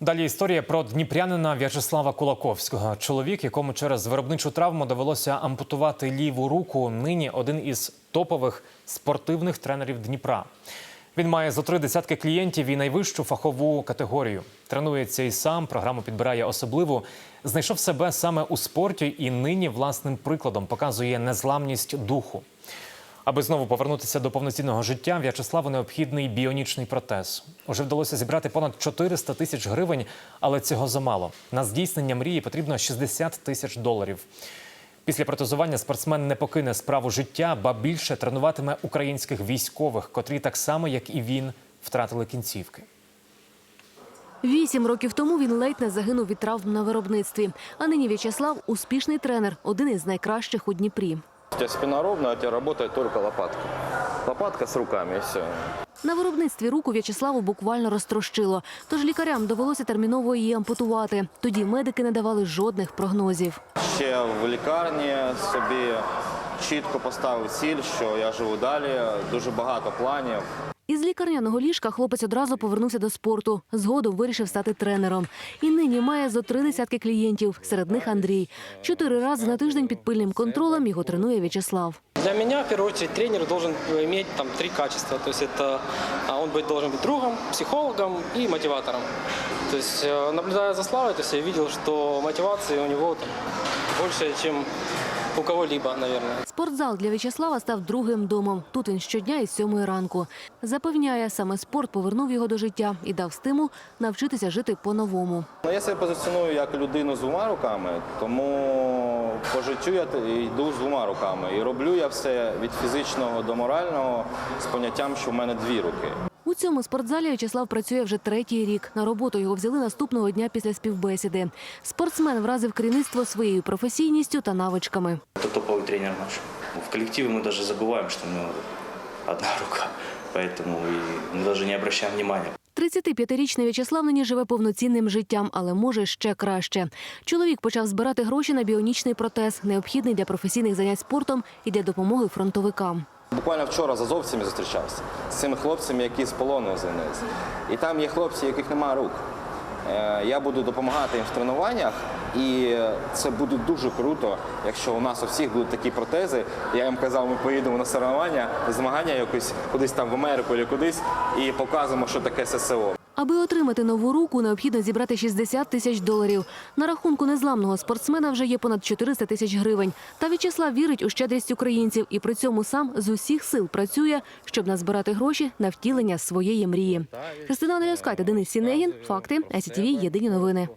Далі історія про дніпрянина В'ячеслава Кулаковського. Чоловік, якому через виробничу травму довелося ампутувати ліву руку, нині один із топових спортивних тренерів Дніпра. Він має зо три десятки клієнтів і найвищу фахову категорію. Тренується і сам, програму підбирає особливу. Знайшов себе саме у спорті і нині власним прикладом показує незламність духу. Аби знову повернутися до повноцінного життя, В'ячеславу необхідний біонічний протез. Уже вдалося зібрати понад 400 тисяч гривень, але цього замало. На здійснення мрії потрібно 60 тисяч доларів. Після протезування спортсмен не покине справу життя, ба більше тренуватиме українських військових, котрі так само, як і він, втратили кінцівки. Вісім років тому він ледь не загинув від травм на виробництві. А нині В'ячеслав – успішний тренер, один із найкращих у Дніпрі. Тебя спина ровная, у тебя работает только лопатка. Лопатка с руками и все. На виробництві руку В'ячеславу буквально розтрощило, тож лікарям довелося терміново її ампутувати. Тоді медики не давали жодних прогнозів. Ще в лікарні собі чітко поставив ціль, що я живу далі, дуже багато планів Із лікарняного ліжка хлопець одразу повернувся до спорту. Згодом вирішив стати тренером. І нині має зо три десятки клієнтів, серед них Андрій. Чотири рази на тиждень під пильним контролем його тренує В'ячеслав. Для меня, в первую очередь, тренер должен иметь там три качества. То есть это а, он быть, должен быть другом, психологом и мотиватором. То есть э, наблюдая за Славой, то есть я видел, что мотивации у него там, больше, чем у кого-либо, наверное. Спортзал для В'ячеслава став другим домом. Тут він щодня із сьомої ранку. Запевняє, саме спорт повернув його до життя і дав стимул навчитися жити по-новому. Ну, я себе позиціоную як людину з двома руками, тому по життю я йду з двома руками. І роблю я все від фізичного до морального з поняттям, що в мене дві руки У цьому спортзалі В'ячеслав працює вже третій рік. На роботу його взяли наступного дня після співбесіди. Спортсмен вразив керівництво своєю професійністю та навичками. Это топовый тренер наш. В коллективе мы даже забываем, что у него одна рука. Поэтому и мы даже не обращаем внимания. 35-річний В'ячеслав нині живе повноцінним життям, але може ще краще. Чоловік почав збирати гроші на біонічний протез, необхідний для професійних занять спортом і для допомоги фронтовикам. Буквально вчора з азовцями зустрічався з цими хлопцями, які з полону звільнилися. І там є хлопці, яких немає рук. Е, Я буду допомагати їм в тренуваннях, і це буде дуже круто, якщо у нас у всіх будуть такі протези. Я їм казав, ми поїдемо на соревнування, змагання якось кудись там в Америку чи кудись і показуємо, що таке ССО. Аби отримати нову руку, необхідно зібрати 60 тисяч доларів. На рахунку незламного спортсмена вже є понад 400 тисяч гривень. Та В'ячеслав вірить у щедрість українців і при цьому сам з усіх сил працює, щоб назбирати гроші на втілення своєї мрії. Христина Андріоскайте, Денис Сінегін. Факти. СІТВ. Єдині новини.